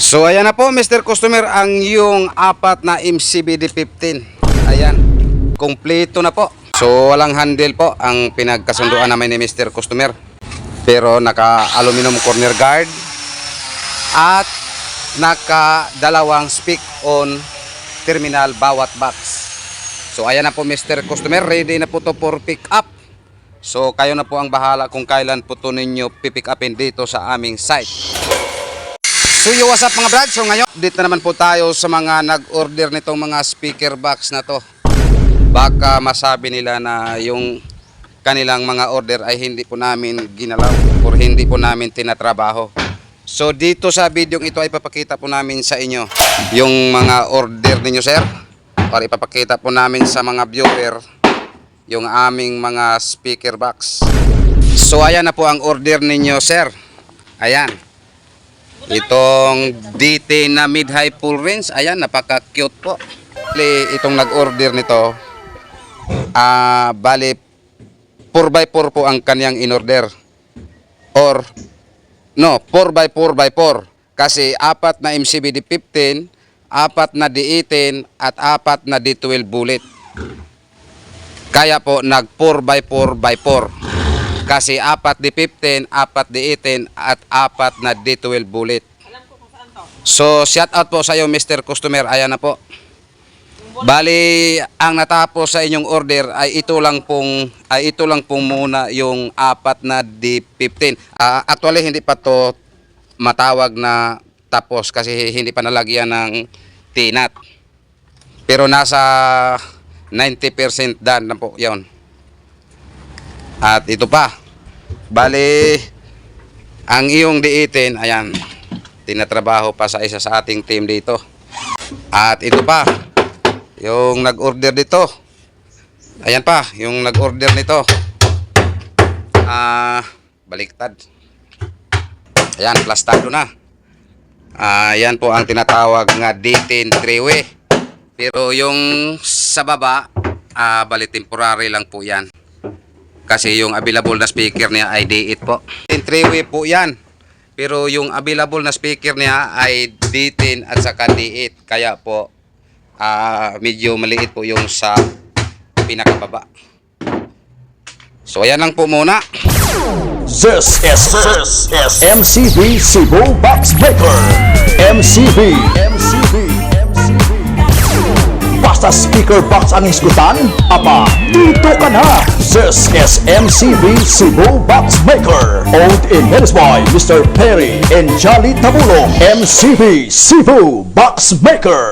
So ayan na po Mr. Customer ang yung apat na MCBD15. Ayan. Kompleto na po. So walang handle po ang pinagkasunduan namin ni Mr. Customer. Pero naka aluminum corner guard at naka dalawang speak on terminal bawat box. So ayan na po Mr. Customer, ready na po to for pick up. So kayo na po ang bahala kung kailan po to ninyo pipick upin dito sa aming site. So yo, what's up mga brad? So ngayon, dito na naman po tayo sa mga nag-order nitong mga speaker box na to. Baka masabi nila na yung kanilang mga order ay hindi po namin ginalaw or hindi po namin tinatrabaho. So dito sa video ito ay papakita po namin sa inyo yung mga order ninyo sir. Para ipapakita po namin sa mga viewer yung aming mga speaker box. So ayan na po ang order ninyo sir. Ayan. Itong DT na mid-high full range, ayan, napaka-cute po. Itong nag-order nito, ah, bali, 4x4 po ang kanyang in-order. Or, no, 4x4x4. Kasi apat na MCBD 15, apat na D18, at apat na D12 bullet. Kaya po, nag 4x4x4. Kasi apat D15, apat D18 at apat na D12 bullet. So, shout out po sa iyo Mr. Customer. Ayan na po. Bali, ang natapos sa inyong order ay ito lang pong ay ito lang pong muna yung apat na D15. Ah, actually hindi pa to matawag na tapos kasi hindi pa nalagyan ng tinat. Pero nasa 90% done na po 'yon. At ito pa. Bali, ang iyong D18, ayan, tinatrabaho pa sa isa sa ating team dito. At ito pa, yung nag-order dito. Ayan pa, yung nag-order nito. Ah, baliktad. Ayan, plastado na. Ah, yan po ang tinatawag nga D10 three-way. Pero yung sa baba, ah, bali temporary lang po yan. Kasi yung available na speaker niya ay D8 po. In three-way po yan. Pero yung available na speaker niya ay D10 at saka D8. Kaya po, ah, medyo maliit po yung sa pinakababa. So, ayan lang po muna. This is, this is MCB Cebu Box Breaker. MCB. MCB. MCB. Basta speaker box ang iskutan, apa, dito ka na. This is MCB Cebu Box Maker. Owned in Venice by Mr. Perry and Jolly Tabulong. MCB Cebu Box Maker.